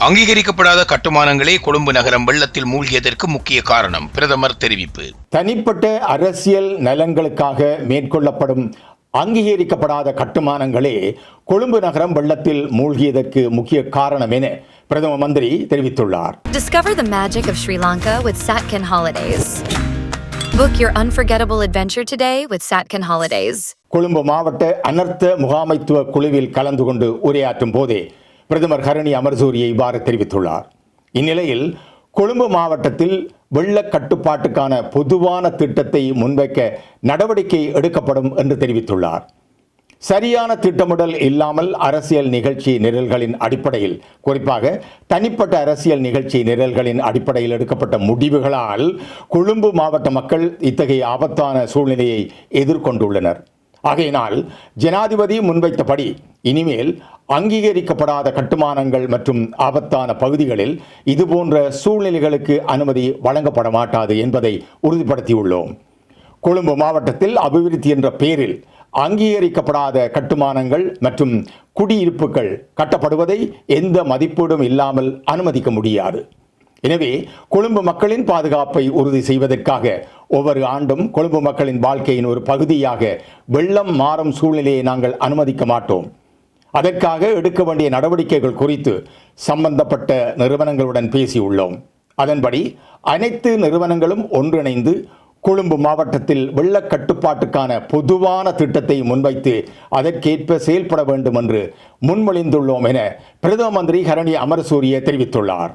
அங்கீகரிக்கப்படாத கட்டுமானங்களே கொழும்பு நகரம் வெள்ளத்தில் மூழ்கியதற்கு முக்கிய காரணம் பிரதமர் தெரிவிப்பு தனிப்பட்ட அரசியல் நலன்களுக்காக மேற்கொள்ளப்படும் அங்கீகரிக்கப்படாத கட்டுமானங்களே கொழும்பு நகரம் வெள்ளத்தில் மூழ்கியதற்கு முக்கிய காரணம் என பிரதம மந்திரி தெரிவித்துள்ளார் Discover the magic of Sri Lanka with Satkin Holidays. Book your unforgettable adventure today with Satkin Holidays. Colombo மாவட்ட அனர்த்த முகாமைத்துவ குழுவில் கலந்து கொண்டு உரையாற்றும் போதே பிரதமர் ஹரணி அமர்சூரியை இவ்வாறு தெரிவித்துள்ளார். இந்நிலையில் கொழும்பு மாவட்டத்தில் வெள்ள கட்டுப்பாட்டுக்கான பொதுவான திட்டத்தை முன்வைக்க நடவடிக்கை எடுக்கப்படும் என்று தெரிவித்துள்ளார். சரியான திட்டமிடல் இல்லாமல் அரசியல் நிகழ்ச்சி நிரல்களின் அடிப்படையில் குறிப்பாக தனிப்பட்ட அரசியல் நிகழ்ச்சி நிரல்களின் அடிப்படையில் எடுக்கப்பட்ட முடிவுகளால் கொழும்பு மாவட்ட மக்கள் இத்தகைய ஆபத்தான சூழ்நிலையை எதிர்கொண்டுள்ளனர். ஆகையினால் ஜனாதிபதி முன்வைத்தபடி இனிமேல் அங்கீகரிக்கப்படாத கட்டுமானங்கள் மற்றும் ஆபத்தான பகுதிகளில் இதுபோன்ற சூழ்நிலைகளுக்கு அனுமதி வழங்கப்பட மாட்டாது என்பதை உறுதிப்படுத்தியுள்ளோம். கொழும்பு மாவட்டத்தில் அபிவிருத்தி என்ற பெயரில் அங்கீகரிக்கப்படாத கட்டுமானங்கள் மற்றும் குடியிருப்புகள் கட்டப்படுவதை எந்த மதிப்பீடும் இல்லாமல் அனுமதிக்க முடியாது. எனவே கொழும்பு மக்களின் பாதுகாப்பை உறுதி செய்வதற்காக ஒவ்வொரு ஆண்டும் கொழும்பு மக்களின் வாழ்க்கையின் ஒரு பகுதியாக வெள்ளம் மாறும் சூழ்நிலையை நாங்கள் அனுமதிக்க மாட்டோம். அதற்காக எடுக்க வேண்டிய நடவடிக்கைகள் குறித்து சம்பந்தப்பட்ட நிறுவனங்களுடன் பேசியுள்ளோம். அதன்படி அனைத்து நிறுவனங்களும் ஒன்றிணைந்து கொழும்பு மாவட்டத்தில் வெள்ள கட்டுப்பாட்டுக்கான பொதுவான திட்டத்தை முன்வைத்து அதற்கேற்ப செயல்பட வேண்டும் என்று முன்மொழிந்துள்ளோம் என பிரதம மந்திரி ஹரணி அமரசூரிய தெரிவித்துள்ளார்.